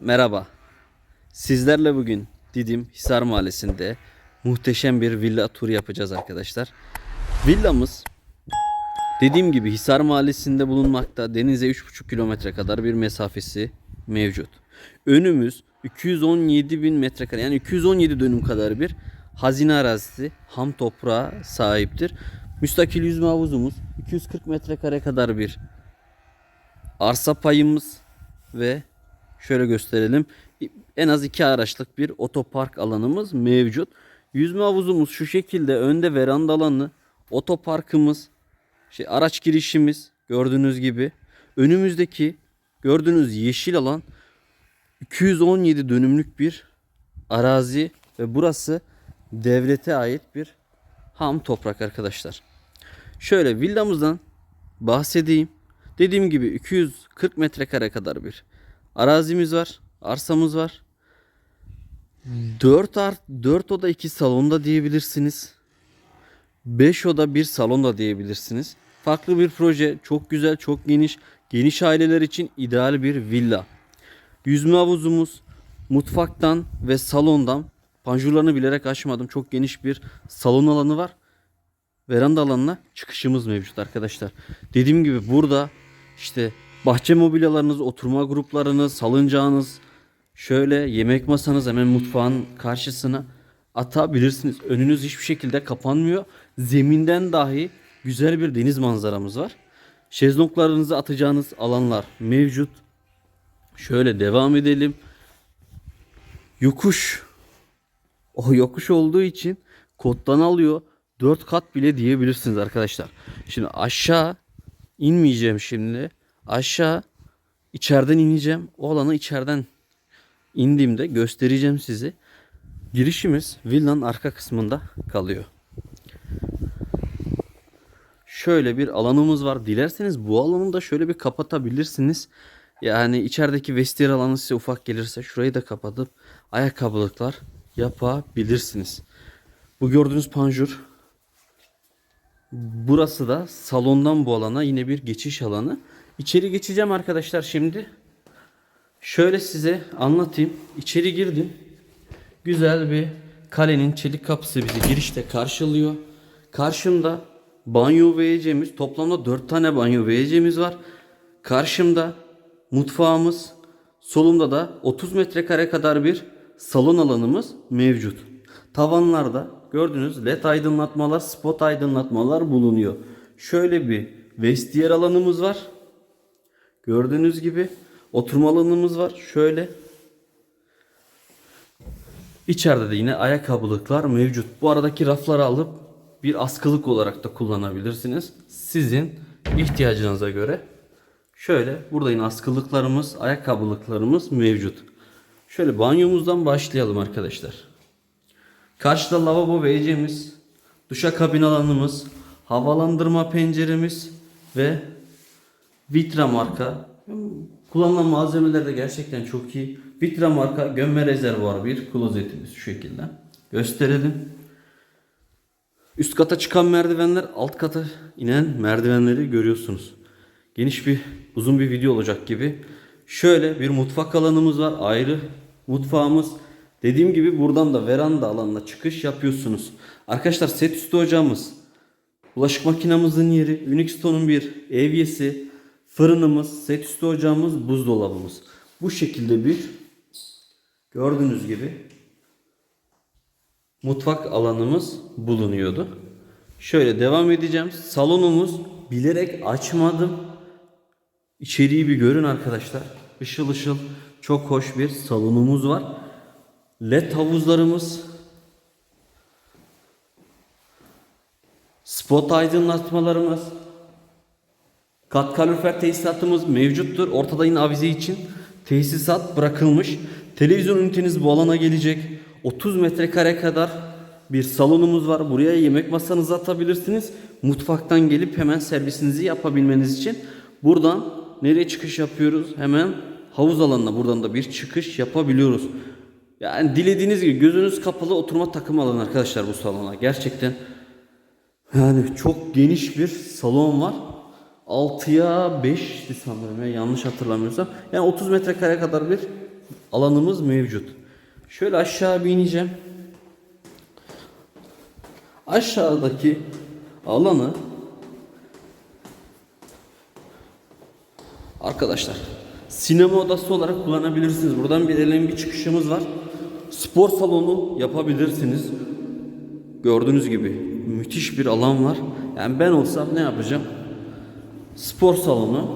Merhaba. Sizlerle bugün Didim Hisar Mahallesi'nde muhteşem bir villa turu yapacağız arkadaşlar. Villamız dediğim gibi Hisar Mahallesi'nde bulunmakta. Denize 3,5 kilometre kadar bir mesafesi mevcut. Önümüz 217 bin metrekare yani 217 dönüm kadar bir hazine arazisi ham toprağa sahiptir. Müstakil yüzme havuzumuz 240 metrekare kadar bir arsa payımız ve şöyle gösterelim. En az iki araçlık bir otopark alanımız mevcut. Yüzme havuzumuz şu şekilde önde veranda alanı, otoparkımız, şey araç girişimiz gördüğünüz gibi. Önümüzdeki gördüğünüz yeşil alan 217 dönümlük bir arazi ve burası devlete ait bir ham toprak arkadaşlar. Şöyle villamızdan bahsedeyim. Dediğim gibi 240 metrekare kadar bir arazimiz var. Arsamız var. 4 art 4 oda 2 salonda diyebilirsiniz. 5 oda 1 salonda diyebilirsiniz. Farklı bir proje. Çok güzel, çok geniş. Geniş aileler için ideal bir villa. Yüzme havuzumuz mutfaktan ve salondan panjurlarını bilerek açmadım. Çok geniş bir salon alanı var. Veranda alanına çıkışımız mevcut arkadaşlar. Dediğim gibi burada işte bahçe mobilyalarınız, oturma gruplarınız, salıncağınız, şöyle yemek masanız hemen mutfağın karşısına atabilirsiniz. Önünüz hiçbir şekilde kapanmıyor. Zeminden dahi güzel bir deniz manzaramız var. Şezlonglarınızı atacağınız alanlar mevcut. Şöyle devam edelim. Yokuş. O yokuş olduğu için kottan alıyor. 4 kat bile diyebilirsiniz arkadaşlar. Şimdi aşağı inmeyeceğim şimdi. Aşağı içeriden ineceğim. O alanı içeriden indiğimde göstereceğim size. Girişimiz villanın arka kısmında kalıyor. Şöyle bir alanımız var. Dilerseniz bu alanı da şöyle bir kapatabilirsiniz. Yani içerideki vestiyer alanı size ufak gelirse şurayı da kapatıp ayakkabılıklar yapabilirsiniz. Bu gördüğünüz panjur. Burası da salondan bu alana yine bir geçiş alanı. İçeri geçeceğim arkadaşlar şimdi. Şöyle size anlatayım. İçeri girdim. Güzel bir kalenin çelik kapısı bizi girişte karşılıyor. Karşımda banyo WC'miz. Toplamda 4 tane banyo WC'miz var. Karşımda mutfağımız. Solumda da 30 metrekare kadar bir salon alanımız mevcut. Tavanlarda gördüğünüz led aydınlatmalar, spot aydınlatmalar bulunuyor. Şöyle bir vestiyer alanımız var. Gördüğünüz gibi oturma alanımız var. Şöyle. İçeride de yine ayakkabılıklar mevcut. Bu aradaki rafları alıp bir askılık olarak da kullanabilirsiniz. Sizin ihtiyacınıza göre. Şöyle burada yine askılıklarımız, ayakkabılıklarımız mevcut. Şöyle banyomuzdan başlayalım arkadaşlar. Karşıda lavabo WC'miz, duşakabin alanımız, havalandırma penceremiz ve Vitra marka. Kullanılan malzemeler de gerçekten çok iyi. Vitra marka gömme rezervuar bir klozetimiz şu şekilde. Gösterelim. Üst kata çıkan merdivenler, alt kata inen merdivenleri görüyorsunuz. Geniş bir, uzun bir video olacak gibi. Şöyle bir mutfak alanımız var. Ayrı mutfağımız. Dediğim gibi buradan da veranda alanına çıkış yapıyorsunuz. Arkadaşlar set üstü ocağımız. Bulaşık makinamızın yeri. Unixton'un bir evyesi. Fırınımız, set üstü ocağımız, buzdolabımız. Bu şekilde bir gördüğünüz gibi mutfak alanımız bulunuyordu. Şöyle devam edeceğim. Salonumuz bilerek açmadım. İçeriği bir görün arkadaşlar. Işıl ışıl çok hoş bir salonumuz var. LED havuzlarımız. Spot aydınlatmalarımız. Kat kalorifer tesisatımız mevcuttur. Ortada yine avize için tesisat bırakılmış. Televizyon üniteniz bu alana gelecek. 30 metrekare kadar bir salonumuz var. Buraya yemek masanızı atabilirsiniz. Mutfaktan gelip hemen servisinizi yapabilmeniz için buradan nereye çıkış yapıyoruz? Hemen havuz alanına buradan da bir çıkış yapabiliyoruz. Yani dilediğiniz gibi gözünüz kapalı oturma takım alanı arkadaşlar bu salona. Gerçekten yani çok geniş bir salon var. 6'ya 5'ti sanırım ya yanlış hatırlamıyorsam. Yani 30 metrekare kadar bir alanımız mevcut. Şöyle aşağı bir ineceğim. Aşağıdaki alanı arkadaşlar sinema odası olarak kullanabilirsiniz. Buradan bir elin bir çıkışımız var. Spor salonu yapabilirsiniz. Gördüğünüz gibi müthiş bir alan var. Yani ben olsam ne yapacağım? Spor salonu.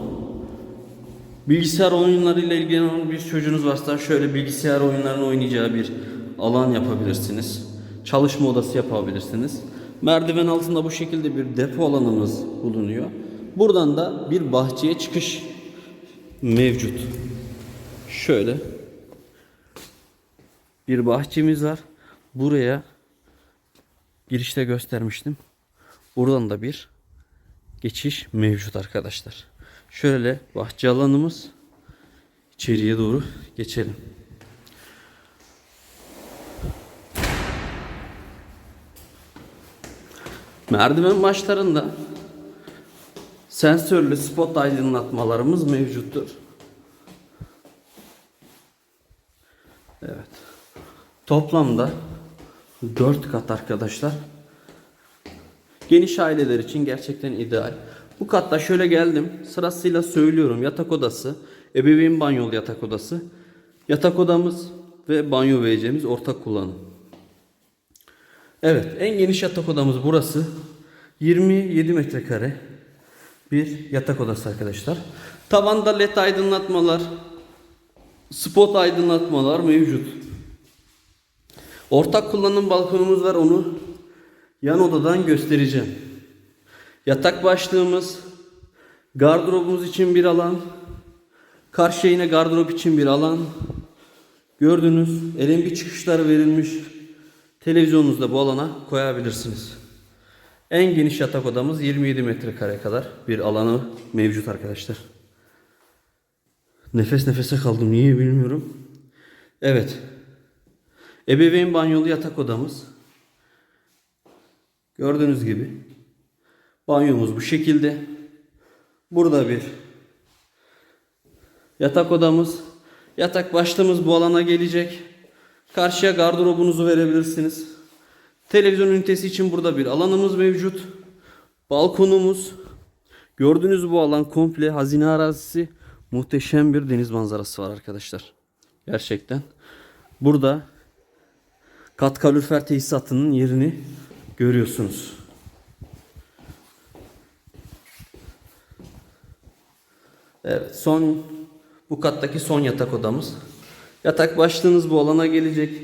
Bilgisayar oyunlarıyla ilgilenen bir çocuğunuz varsa şöyle bilgisayar oyunlarını oynayacağı bir alan yapabilirsiniz. Çalışma odası yapabilirsiniz. Merdiven altında bu şekilde bir depo alanımız bulunuyor. Buradan da bir bahçeye çıkış mevcut. Şöyle bir bahçemiz var. Buraya girişte göstermiştim. Buradan da bir geçiş mevcut arkadaşlar. Şöyle bahçe alanımız içeriye doğru geçelim. Merdiven başlarında sensörlü spot aydınlatmalarımız mevcuttur. Evet. Toplamda 4 kat arkadaşlar. Geniş aileler için gerçekten ideal. Bu katta şöyle geldim. Sırasıyla söylüyorum. Yatak odası, ebeveyn banyolu yatak odası, yatak odamız ve banyo WC'miz ortak kullanım. Evet, en geniş yatak odamız burası. 27 metrekare bir yatak odası arkadaşlar. Tavanda led aydınlatmalar, spot aydınlatmalar mevcut. Ortak kullanım balkonumuz var onu yan odadan göstereceğim. Yatak başlığımız, gardırobumuz için bir alan, karşıya yine gardırop için bir alan. Gördünüz LMB çıkışları verilmiş. Televizyonunuzu da bu alana koyabilirsiniz. En geniş yatak odamız 27 metrekare kadar bir alanı mevcut arkadaşlar. Nefes nefese kaldım niye bilmiyorum. Evet. Ebeveyn banyolu yatak odamız. Gördüğünüz gibi. Banyomuz bu şekilde. Burada bir yatak odamız. Yatak başlığımız bu alana gelecek. Karşıya gardırobunuzu verebilirsiniz. Televizyon ünitesi için burada bir alanımız mevcut. Balkonumuz. Gördüğünüz bu alan komple hazine arazisi. Muhteşem bir deniz manzarası var arkadaşlar. Gerçekten. Burada kat kalorifer tesisatının yerini görüyorsunuz. Evet son bu kattaki son yatak odamız. Yatak başlığınız bu alana gelecek.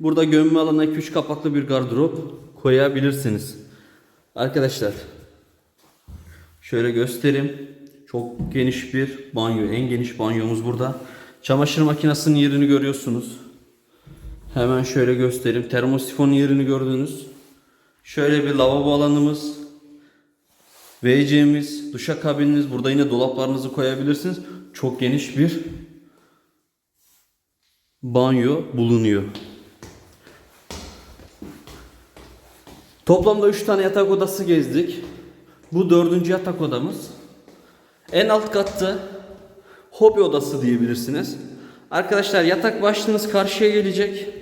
Burada gömme alanına 2-3 kapaklı bir gardırop koyabilirsiniz. Arkadaşlar şöyle göstereyim. Çok geniş bir banyo. En geniş banyomuz burada. Çamaşır makinesinin yerini görüyorsunuz. Hemen şöyle göstereyim. Termosifonun yerini gördünüz. Şöyle bir lavabo alanımız. WC'miz, duşakabininiz. Burada yine dolaplarınızı koyabilirsiniz. Çok geniş bir banyo bulunuyor. Toplamda 3 tane yatak odası gezdik. Bu dördüncü yatak odamız. En alt katta hobi odası diyebilirsiniz. Arkadaşlar yatak başlığınız karşıya gelecek.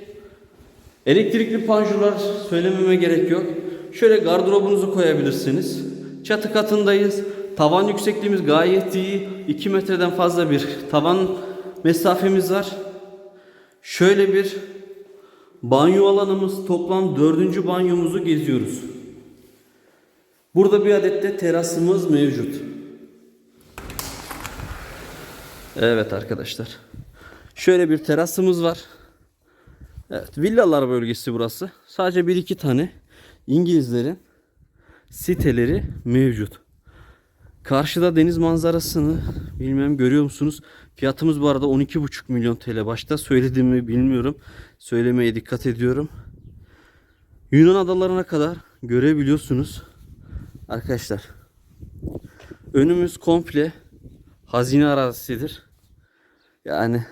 Elektrikli panjurlar söylememe gerek yok. Şöyle gardırobunuzu koyabilirsiniz. Çatı katındayız. Tavan yüksekliğimiz gayet iyi. 2 metreden fazla bir tavan mesafemiz var. Şöyle bir banyo alanımız toplam dördüncü banyomuzu geziyoruz. Burada bir adet de terasımız mevcut. Evet arkadaşlar. Şöyle bir terasımız var. Evet villalar bölgesi burası. Sadece bir iki tane İngilizlerin siteleri mevcut. Karşıda deniz manzarasını bilmem görüyor musunuz? Fiyatımız bu arada 12,5 milyon TL. Başta söylediğimi bilmiyorum. Söylemeye dikkat ediyorum. Yunan adalarına kadar görebiliyorsunuz. Arkadaşlar. Önümüz komple hazine arazisidir. Yani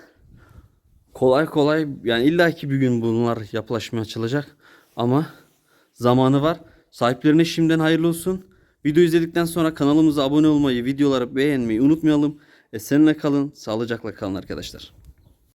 kolay kolay yani illaki bir gün bunlar yapılaşmaya açılacak ama zamanı var. Sahiplerine şimdiden hayırlı olsun. Video izledikten sonra kanalımıza abone olmayı, videoları beğenmeyi unutmayalım. Esenle kalın, sağlıcakla kalın arkadaşlar.